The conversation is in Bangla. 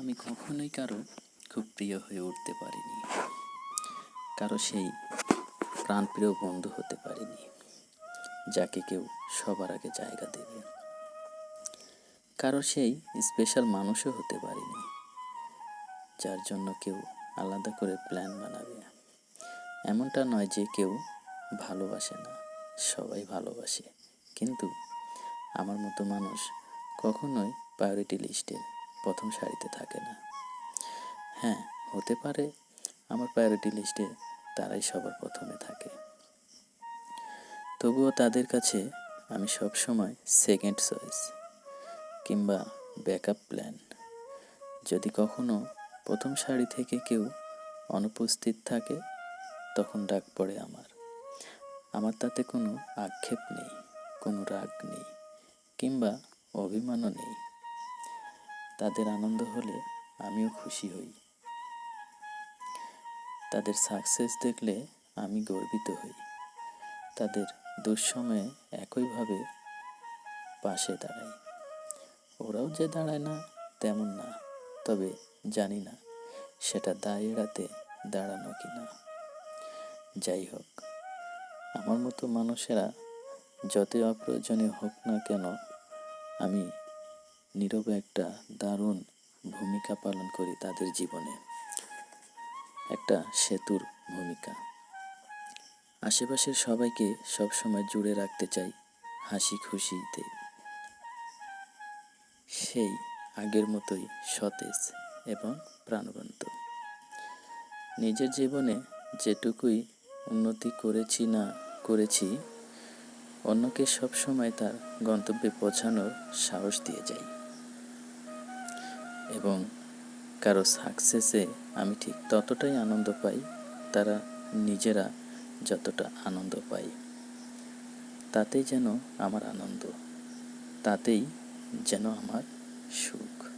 আমি কখনোই কারও খুব প্রিয় হয়ে উঠতে পারিনি। কারও সেই প্রাণপ্রিয় বন্ধু হতে পারিনি, যাকে কেউ সবার আগে জায়গা দেবে। কারও সেই স্পেশাল মানুষও হতে পারিনি, যার জন্য কেউ আলাদা করে প্ল্যান বানাবে। এমনটা নয় যে কেউ ভালোবাসে না, সবাই ভালোবাসে। কিন্তু আমার মতো মানুষ কখনোই প্রায়োরিটি লিস্টের প্রথম সারিতে থাকে না। হ্যাঁ হতে পারে আমার প্রায়োরিটি লিস্টে তারাই সবার প্রথমে থাকে। তবুও তাদের কাছে আমি সব সময় সেকেন্ড চয়েস কিংবা ব্যাকআপ প্ল্যান যদি কখনো প্রথম সারি থেকে কেউ অনুপস্থিত থাকে, তখন ডাক পড়ে আমার। আমার তাতে কোনো আক্ষেপ নেই, কোনো রাগ নেই, কিংবা অভিমানও নেই। তাদের আনন্দ হলে আমিও খুশি হই। তাদের সাকসেস দেখলে আমি গর্বিত হই। তাদের দুঃসময়ে একইভাবে পাশে দাঁড়াই। ওরাও যে দাঁড়ায় না, তেমন না। তবে জানি না সেটা দায় এড়াতে দাঁড়ানো কি না যাই হোক, আমার মতো মানুষেরা যতই অপ্রয়োজনীয় হোক না কেন আমি নীরবে একটা দারুণ ভূমিকা পালন করি তাদের জীবনে। একটা সেতুর ভূমিকা। আশেপাশের সবাইকে সবসময় জুড়ে রাখতে চাই হাসি খুশিতে সেই আগের মতোই সতেজ এবং প্রাণবন্ত। নিজের জীবনে যেটুকুই উন্নতি করেছি না করেছি, অন্যকে সবসময় তার গন্তব্যে পৌঁছানোর সাহস দিয়ে যাই। এবং কারও সাকসেসে আমি ঠিক ততটাই আনন্দ পাই, তারা নিজেরা যতটা আনন্দ পাই তাতেই যেন আমার আনন্দ, তাতেই যেন আমার সুখ।